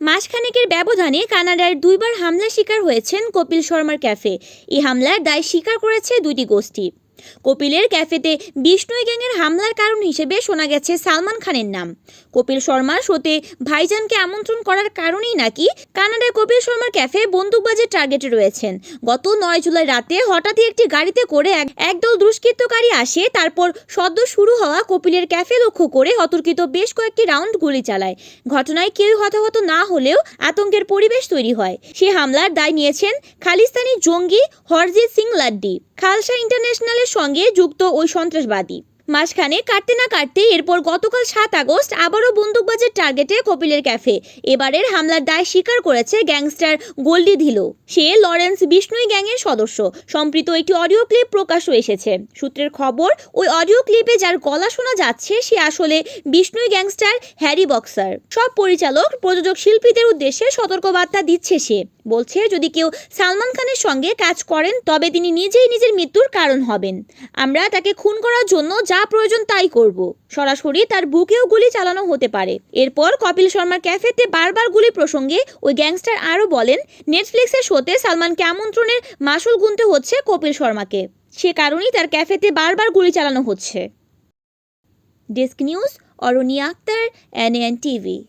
মাসখানেকের ব্যবধানে কানাডার দুইবার হামলা শিকার হয়েছেন কপিল শর্মার ক্যাফে। এই হামলার দায় স্বীকার করেছে দুটি গোষ্ঠী। কপিলের ক্যাফেতে বিষ্ণুই গ্যাংয়ের হামলার কারণ হিসেবে শোনা গেছে সালমান খানের নাম। কপিল শর্মার শোতে ভাইজানকে আমন্ত্রণ করার কারণেই নাকি কানাডায় কপিল শর্মার ক্যাফে বন্দুকবাজের টার্গেটে রয়েছেন। গত নয় জুলাই রাতে হঠাৎই একটি গাড়িতে করে এক- একদল দুষ্কৃতকারী আসে, তারপর সদ্য শুরু হওয়া কপিলের ক্যাফে লক্ষ্য করে অতর্কিত বেশ কয়েকটি রাউন্ড গুলি চালায়। ঘটনায় কেউ হতাহত না হলেও আতঙ্কের পরিবেশ তৈরি হয়। সে হামলার দায় নিয়েছেন খালিস্তানি জঙ্গি হরজিৎ সিং লাড্ডি। খালসা ইন্টারন্যাশনালের সঙ্গে যুক্ত ওই সন্ত্রাসবাদী। মাঝখানে কাটতে না কাটতে এরপর গতকাল সাত আগস্ট আবারও বন্দুকবাজের টার্গেটে কপিলের ক্যাফে। এবারের হামলার দায় স্বীকার করেছে গ্যাংস্টার গোল্ডি ধিলো। সে লরেন্স বিষ্ণুই গ্যাংয়ের সদস্য। সম্প্রীত একটি অডিও ক্লিপ প্রকাশও এসেছে। সূত্রের খবর, ওই অডিও ক্লিপে যার গলা শোনা যাচ্ছে, সে আসলে বিষ্ণুই গ্যাংস্টার হ্যারি বক্সার। সব পরিচালক, প্রযোজক শিল্পীদের উদ্দেশ্যে সতর্কবার্তা দিচ্ছে সে। বলছে, যদি কেউ সালমান খানের সঙ্গে কাজ করেন, তবে তিনি নিজেই নিজের মৃত্যুর কারণ হবেন। আমরা তাকে খুন করার জন্য যা প্রয়োজন তাই করব। সরাসরি তার বুকেও গুলি চালানো হতে পারে। এরপর কপিল শর্মার ক্যাফেতে বারবার গুলি প্রসঙ্গে ওই গ্যাংস্টার আরও বলেন নেটফ্লিক্সের শোতে সালমানকে আমন্ত্রণের মাসুল গুনতে হচ্ছে কপিল শর্মাকে। সে কারণেই তার ক্যাফেতে বারবার গুলি চালানো হচ্ছে। Desk news, Arani Akhter NN TV.